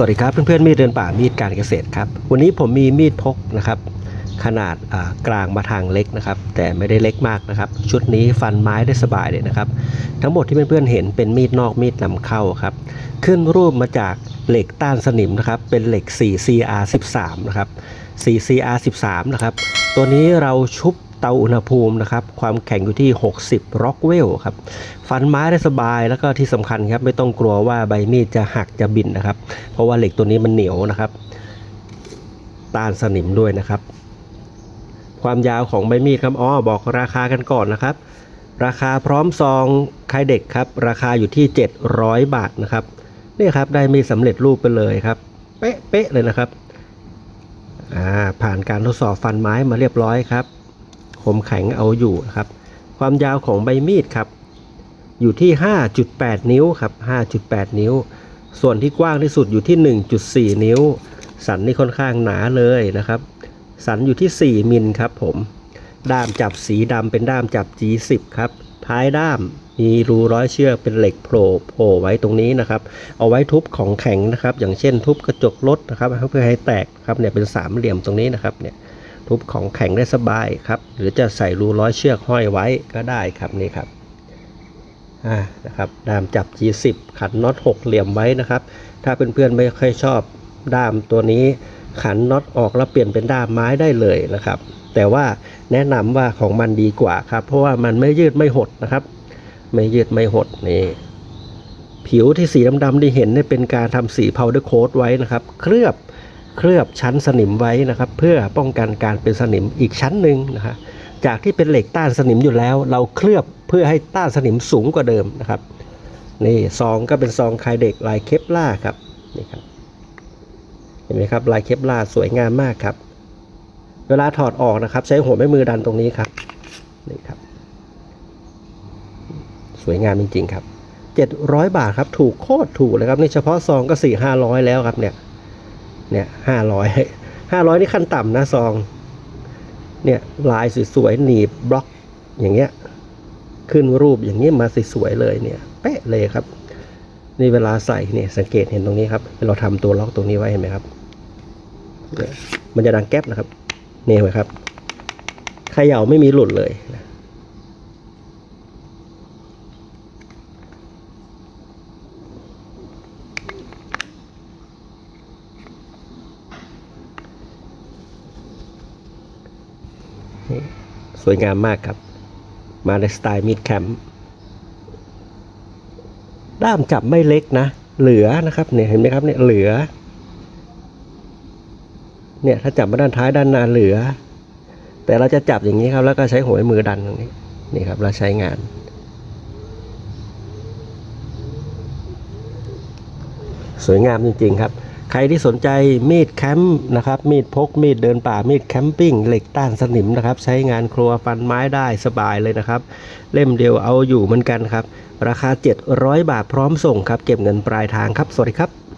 วัสดีครับเพื่อนๆมีดเดินป่ามีดการเกษตรครับ วันนี้ผมมีมีดพกนะครับ ขนาดกลางมาทางเล็กนะครับ แต่ไม่ได้เล็กมากนะครับ ชุดนี้ฟันไม้ได้สบายเลยนะครับ ทั้งหมดที่เพื่อนๆเห็นเป็นมีดนอกมีดนำเข้าครับ ขึ้นรูปมาจากเหล็กต้านสนิมนะครับ เป็นเหล็ก 4CR13 นะครับ 4CR13 นะครับ ตัวนี้เราชุบเตาอุณหภูมินะครับ ความแข็งอยู่ที่ 60 ร็อกเวลครับ ฟันไม้ได้สบายแล้วก็ที่สำคัญครับไม่ต้องกลัวว่าใบมีดจะหักจะบินนะครับ เพราะว่าเหล็กตัวนี้มันเหนียวนะครับ ต้านสนิมด้วยนะครับ ความยาวของใบมีดครับอ๋อบอกราคากันก่อนนะครับ ราคาพร้อมซองคายเด็กครับ ราคาอยู่ที่ 700 บาทนะครับนี่ครับได้มีดสำเร็จรูปไปเลยครับ เป๊ะเป๊ะเลยนะครับ ผ่านการทดสอบฟันไม้มาเรียบร้อยครับคมแข็งเอาอยู่ครับ ความยาวของใบมีดครับ อยู่ที่ 5.8 นิ้วครับ 5.8 นิ้ว ส่วนที่กว้างที่สุดอยู่ที่ 1.4 นิ้ว สันนี่ค่อนข้างหนาเลยนะครับ สันอยู่ที่ 4 มิลครับผม ด้ามจับสีดำเป็นด้ามจับ G10 ครับ ท้ายด้าม มีรูร้อยเชือกเป็นเหล็กโผล่โผล่ไว้ตรงนี้นะครับ เอาไว้ทุบของแข็งนะครับ อย่างเช่นทุบกระจกรถนะครับเพื่อให้แตกครับเนี่ยเป็นสามเหลี่ยมตรงนี้นะครับเนี่ยทุบของแข็งได้สบายครับหรือจะใส่รูร้อยเชือกห้อยไว้ก็ได้ครับนี่ครับอ่านะครับด้ามจับ G10 ขันน็อตหกเหลี่ยมไว้นะครับ ถ้าเพื่อนๆไม่ค่อยชอบด้ามตัวนี้ขันน็อตออกแล้วเปลี่ยนเป็นด้ามไม้ได้เลยนะครับ แต่ว่าแนะนำว่าของมันดีกว่าครับ เพราะว่ามันไม่ยืดไม่หดนะครับ ไม่ยืดไม่หดนี่ผิวที่สีดำๆที่เห็นเนี่ยเป็นการทำสี powder coat ไว้นะครับ เคลือบเคลือบชั้นสนิมไว้นะครับ เพื่อป้องกันการเป็นสนิมอีกชั้นหนึ่งนะครับจากที่เป็นเหล็กต้านสนิมอยู่แล้ว เราเคลือบเพื่อให้ต้านสนิมสูงกว่าเดิมนะครับนี่ซองก็เป็นซองคายเด็กลายเคปล่าครับนี่ครับเห็นไหมครับลายเคปล่าสวยงามมากครับ เวลาถอดออกนะครับ ใช้หัวแม่มือดันตรงนี้ครับนี่ครับ สวยงามจริงๆครับ 700 บาทครับถูกโคตรถูกเลยครับนี่เฉพาะซองก็สี่ห้าร้อยแล้วครับเนี่ยเนี่ยห้าร้อยห้าร้อยนี่ขั้นต่ำนะซอง เนี่ยลายสวยๆหนีบบล็อกอย่างเงี้ยขึ้นรูปอย่างเงี้ยมาสวยๆเลยเนี่ยเป๊ะเลยครับนี่เวลาใส่เนี่ยสังเกตเห็นตรงนี้ครับ เราทำตัวล็อกตรงนี้ไว้เห็นไหมครับมันจะดังแก๊บนะครับเนี่เห็นไหมครับเขย่าไม่มีหลุดเลยนะ สวยงามมากครับ มาในสไตล์มิดแคมป์ด้ามจับไม่เล็กนะ เหลือนะครับเนี่ยเห็นไหมครับเนี่ยเหลือ เนี่ยถ้าจับมาด้านท้ายด้านหน้าเหลือ แต่เราจะจับอย่างนี้ครับ แล้วก็ใช้หัวมือดันตรงนี้นี่ครับเราใช้งาน สวยงามจริงๆครับ ใครที่สนใจมีดแคมป์นะครับ มีดพก มีดเดินป่า มีดแคมปิ้ง เหล็กต้านสนิมนะครับ ใช้งานครัวฟันไม้ได้สบายเลยนะครับ เล่มเดียวเอาอยู่เหมือนกันครับ ราคา 700 บาทพร้อมส่งครับ เก็บเงินปลายทางครับ สวัสดีครับ